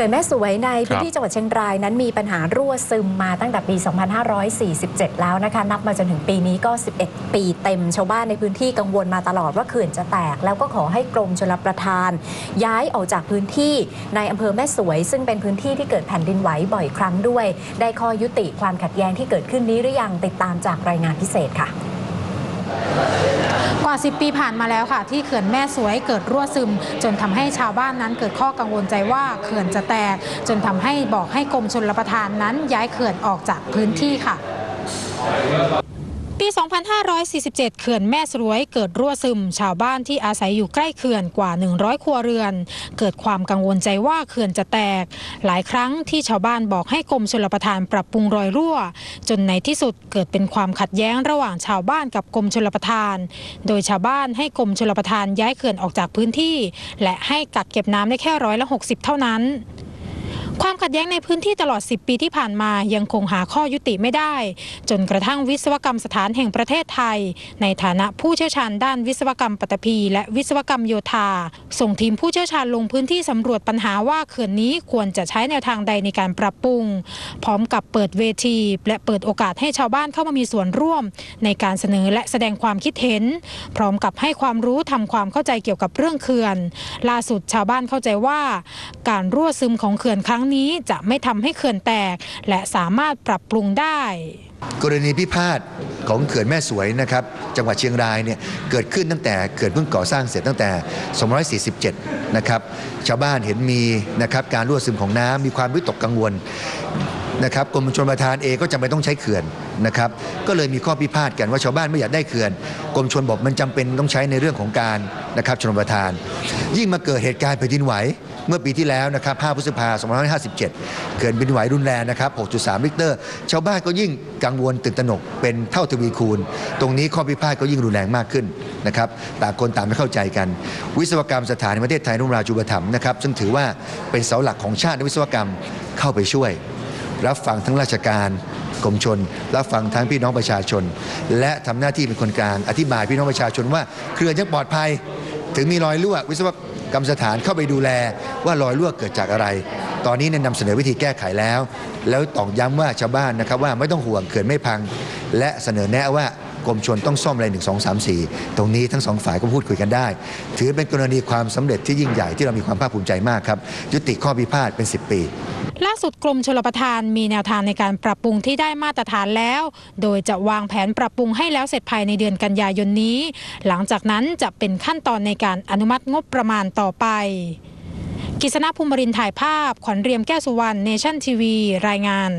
ขื่อนแม่สวยในพื้นครับที่จังหวัดเชียงรายนั้นมีปัญหารั่วซึมมาตั้งแต่ปี 2547 แล้วนะคะ นับมาจนถึงปีนี้ก็ 11 ปีเต็มชาวบ้านในพื้นที่กังวลมาตลอดว่าเขื่อนจะแตก แล้วก็ขอให้กรมชลประทาน ย้ายออกจากพื้นที่ในอำเภอแม่สวย ซึ่งเป็นพื้นที่ที่เกิดแผ่นดินไหวบ่อยครั้งด้วย ได้ข้อยุติความขัดแย้งที่เกิดขึ้นนี้หรือยังติดตามจากรายงานพิเศษค่ะ กว่า 10 ปีผ่านมาแล้วค่ะ ที่เขื่อนแม่สวยเกิดรั่วซึม จนทำให้ชาวบ้านนั้นเกิดข้อกังวลใจว่าเขื่อนจะแตก จนทำให้บอกให้กรมชลประทานนั้นย้ายเขื่อนออกจากพื้นที่ค่ะ ปี 2547 เขื่อนแม่สรวยเกิดรั่วซึม ชาวบ้านที่อาศัยอยู่ใกล้เขื่อนกว่า 100 ครัวเรือน เกิดความกังวลใจว่าเขื่อนจะแตก หลายครั้งที่ชาวบ้านบอกให้กรมชลประทานปรับปรุงรอยรั่ว จนในที่สุดเกิดเป็นความขัดแย้งระหว่างชาวบ้านกับกรมชลประทาน โดยชาวบ้านให้กรมชลประทานย้ายเขื่อนออกจากพื้นที่ และให้กักเก็บน้ำได้แค่ร้อยละ 60 เท่านั้น ความขัดแย้งในพื้นที่ตลอด 10 ปีที่ผ่านมายังคงหาข้อยุติไม่ได้ จนกระทั่งวิศวกรรมสถานแห่งประเทศไทย ในฐานะผู้เชี่ยวชาญด้านวิศวกรรมปัตภีและวิศวกรรมโยธา ส่งทีมผู้เชี่ยวชาญลงพื้นที่สำรวจปัญหาว่าเขื่อนนี้ควรจะใช้แนวทางใดในการปรับปรุง พร้อมกับเปิดเวที และเปิดโอกาสให้ชาวบ้านเข้ามามีส่วนร่วม ในการเสนอและแสดงความคิดเห็น พร้อมกับให้ความรู้ทำความเข้าใจเกี่ยวกับเรื่องเขื่อน ล่าสุดชาวบ้านเข้าใจว่า การรั่วซึมของเขื่อนครั้งนี้จะไม่ทำให้เขื่อนแตก และสามารถปรับปรุงได้ กรณีพิพาทของเขื่อนแม่สวยนะครับจังหวัดเชียงรายเนี่ยเกิดขึ้นตั้งแต่เขื่อนเพิ่งก่อสร้างเสร็จตั้งแต่ 247 นะครับชาวบ้านเห็นมีนะครับการรั่วซึมของน้ำมีความวิตกกังวลนะครับกรมชลประทานเองก็จำเป็นต้องใช้เขื่อนนะครับก็เลยมีข้อพิพาทกันว่าชาวบ้านไม่อยากได้เขื่อนกรมชลบอกมันจำเป็นต้องใช้ในเรื่องของการนะครับชลประทาน ยิ่งมาเกิดเหตุการณ์แผ่นดินไหว เมื่อปีที่แล้วนะครับ 5 พฤษภาคม 2557 เกิดแผ่นดินไหวรุนแรงนะครับ 6.3 ลิกเตอร์ ชาวบ้านก็ยิ่งกังวลตื่นตระหนกเป็นเท่าทวีคูณ ตรงนี้ข้อพิพาทก็ยิ่งรุนแรงมากขึ้นนะครับ ต่างคนต่างไม่เข้าใจกัน วิศวกรรมสถานในประเทศไทยนุ่มราจูปถัมนะครับ ซึ่งถือว่าเป็นเสาหลักของชาติในวิศวกรรมเข้าไปช่วย รับฟังทั้งราชการกรมชนรับฟังทั้งพี่น้องประชาชน และทำหน้าที่เป็นคนกลางอธิบายพี่น้องประชาชนว่า เครือยังปลอดภัย ถึงมีรอยรั่ววิศว กรรมสถานเข้าไปดูแลว่ารอยรั่วเกิดจากอะไร ตอนนี้เนี่ยนำเสนอวิธีแก้ไขแล้ว แล้วตอกย้ำว่าชาวบ้านนะครับว่าไม่ต้องห่วงเขื่อนไม่พัง และเสนอแนะว่า กรมชนต้องซ่อมอะไรหนึ่งสองสามสี่ตรงนี้ทั้งสองฝ่ายก็พูดคุยกันได้ ถือเป็นกรณีความสำเร็จที่ยิ่งใหญ่ที่เรามีความภาคภูมิใจมากครับ ยุติข้อพิพาทเป็น 10 ปีล่าสุดกรมชลประทานมีแนวทางในการปรับปรุงที่ได้มาตรฐานแล้ว โดยจะวางแผนปรับปรุงให้แล้วเสร็จภายในเดือนกันยายนนี้ หลังจากนั้นจะเป็นขั้นตอนในการอนุมัติงบประมาณต่อไป กิษณภูมิรินถ่ายภาพ ขวัญเรียมแก้วสุวรรณเนชั่นทีวี รายงาน